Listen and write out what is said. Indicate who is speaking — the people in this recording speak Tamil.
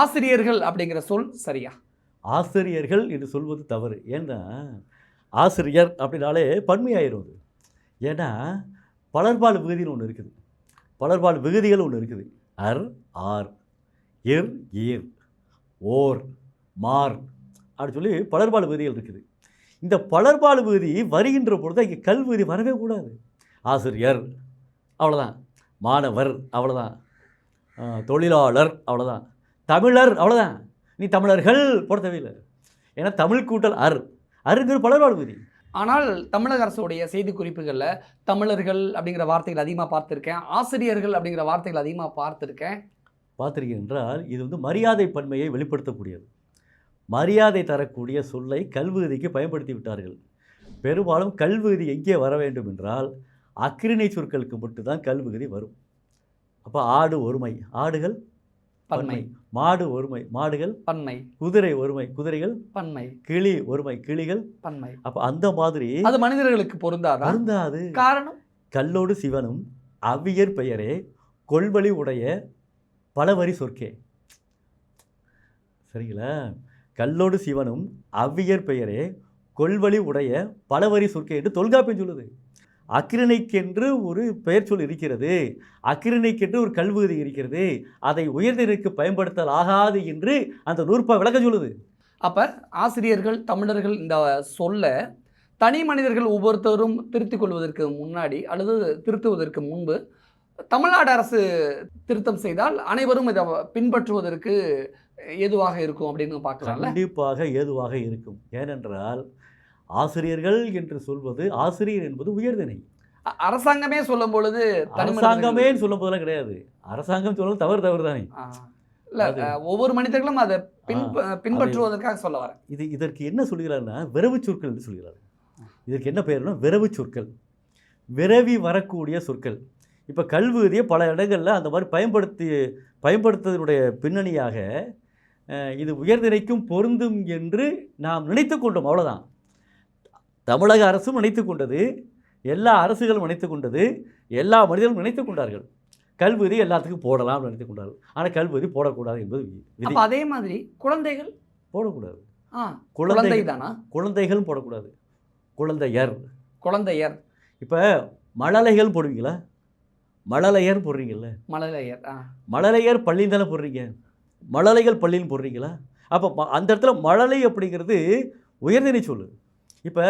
Speaker 1: ஆசிரியர்கள் அப்படிங்கிற சொல் சரியா?
Speaker 2: ஆசிரியர்கள் என்று சொல்வது தவறு. ஏன்னா ஆசிரியர் அப்படின்னாலே பன்மையாயிரும் அது. ஏன்னா பலர்பால் விகுதின்னு ஒன்று இருக்குது. பலர்பால் விகுதிகள் ஒன்று இருக்குது. அர் ஆர் இர் ஈர் ஓர் மார் அப்படின்னு சொல்லி பலர்பால் விகுதிகள் இருக்குது. இந்த பலர்பால் விகுதி வருகின்ற பொழுது இங்கே கல்விகுதி வரவே கூடாது. ஆசிரியர் அவ்வளோதான் மாணவர் அவ்வளோதான் தொழிலாளர் அவ்வளோதான் தமிழர் அவ்வளோதான் நீ தமிழர்கள் போட தேவையில்லை ஏன்னா தமிழ் கூட்டல் அர். அருங்கிற பலர்பால் விகுதி
Speaker 1: ஆனால் தமிழக அரசுடைய செய்தி குறிப்புகளில் தமிழர்கள் அப்படிங்கிற வார்த்தைகள் அதிகமாக பார்த்துருக்கேன். ஆசிரியர்கள் அப்படிங்கிற வார்த்தைகள் அதிகமாக பார்த்துருக்கேன்.
Speaker 2: பார்த்திருக்கீங்க என்றால் இது வந்து மரியாதை பன்மையை வெளிப்படுத்தக்கூடியது. மரியாதை தரக்கூடிய சொல்லை கல்விகுதிக்கு பயன்படுத்தி விட்டார்கள். பெரும்பாலும் கல்விகுதி எங்கே வர வேண்டும் என்றால் அக்கிரிணை சொற்களுக்கு மட்டும்தான் கல்விகுதி வரும். அப்போ ஆடு ஒருமை. ஆடுகள்
Speaker 1: பன்மை.
Speaker 2: மாடு ஒருமை. மாடுகள்
Speaker 1: பன்மை.
Speaker 2: குதிரை ஒருமை. குதிரைகள்
Speaker 1: பன்மை.
Speaker 2: கிளி ஒருமை. கிளிகள்
Speaker 1: பன்மை.
Speaker 2: அப்போ அந்த மாதிரி
Speaker 1: அது மனிதர்களுக்கு பொருந்தாதா?
Speaker 2: அருந்தாது
Speaker 1: காரணம்?
Speaker 2: கல்லோடு சிவனும் அவ்வியர் பெயரே கொள்வழி உடைய பலவரி சொற்கே. சரிங்களா? கல்லோடு சிவனும் அவ்வியர் பெயரே கொள்வழி உடைய பலவரி சொற்கே என்று தொல்காப்பியம் சொல்லுது. அக்கிரணைக்கென்று ஒரு பெயர் சொல் இருக்கிறது. அக்கிரணைக்கென்று ஒரு கல்விகுதி இருக்கிறது. அதை உயர்ந்ததற்கு பயன்படுத்தல் ஆகாது என்று அந்த நூற்பா விளக்க சொல்லுது.
Speaker 1: அப்போ ஆசிரியர்கள் தமிழர்கள் இந்த சொல்ல தனி மனிதர்கள் ஒவ்வொருத்தரும் திருத்திக் கொள்வதற்கு முன்னாடி அல்லது திருத்துவதற்கு முன்பு தமிழ்நாடு அரசு திருத்தம் செய்தால் அனைவரும் இதை பின்பற்றுவதற்கு ஏதுவாக இருக்கும் அப்படின்னு பார்க்கலாம்ல
Speaker 2: கண்டிப்பாக ஏதுவாக இருக்கும். ஏனென்றால் ஆசிரியர்கள் என்று சொல்வது ஆசிரியர் என்பது உயர்திணை.
Speaker 1: அ- அரசாங்கமே சொல்லும் பொழுது
Speaker 2: அரசாங்கமே சொல்லும் போதெல்லாம் கிடையாது. அரசாங்கம் சொல்றது தவறு தவறு தானே.
Speaker 1: இல்ல ஒவ்வொரு மனிதர்களும் அதை பின் பின்பற்றுவதற்காக சொல்ல வரேன்.
Speaker 2: இது இதற்கு என்ன சொல்கிறார்னா விரவு சொற்கள் என்று சொல்கிறார். இதற்கு என்ன பெயர்னா விரவு சொற்கள். விரவி வரக்கூடிய சொற்கள். இப்போ கல்வியை பல இடங்களில் அந்த மாதிரி பயன்படுத்தி பயன்படுத்துவதனுடைய பின்னணியாக இது உயர்திணைக்கும் பொருந்தும் என்று நாம் நினைத்து கொண்டோம் அவ்வளோதான் தமிழக அரசும் நினைத்து கொண்டது எல்லா அரசுகளும் நினைத்து கொண்டது எல்லா மனிதர்களும் நினைத்து கொண்டார்கள். கல்விதி எல்லாத்துக்கும் போடலாம் நினைத்து கொண்டார்கள். ஆனால் கல்விதி போடக்கூடாது என்பது விதி
Speaker 1: அதே மாதிரி குழந்தைகள்?
Speaker 2: போடக்கூடாது. குழந்தை
Speaker 1: தானா
Speaker 2: குழந்தைகள் போடக்கூடாது. குழந்தையர்.
Speaker 1: குழந்தையர்.
Speaker 2: இப்போ மழலைகள் போடுவீங்களா? மழலையர் போடுறீங்கல்ல?
Speaker 1: மழலையர்
Speaker 2: மழலையர் பள்ளின்னு தானே போடுறீங்க? மழலைகள் பள்ளின்னு போடுறீங்களா? அப்போ அந்த இடத்துல மழலை அப்படிங்கிறது உயர்திணை சொல்லு. இப்போ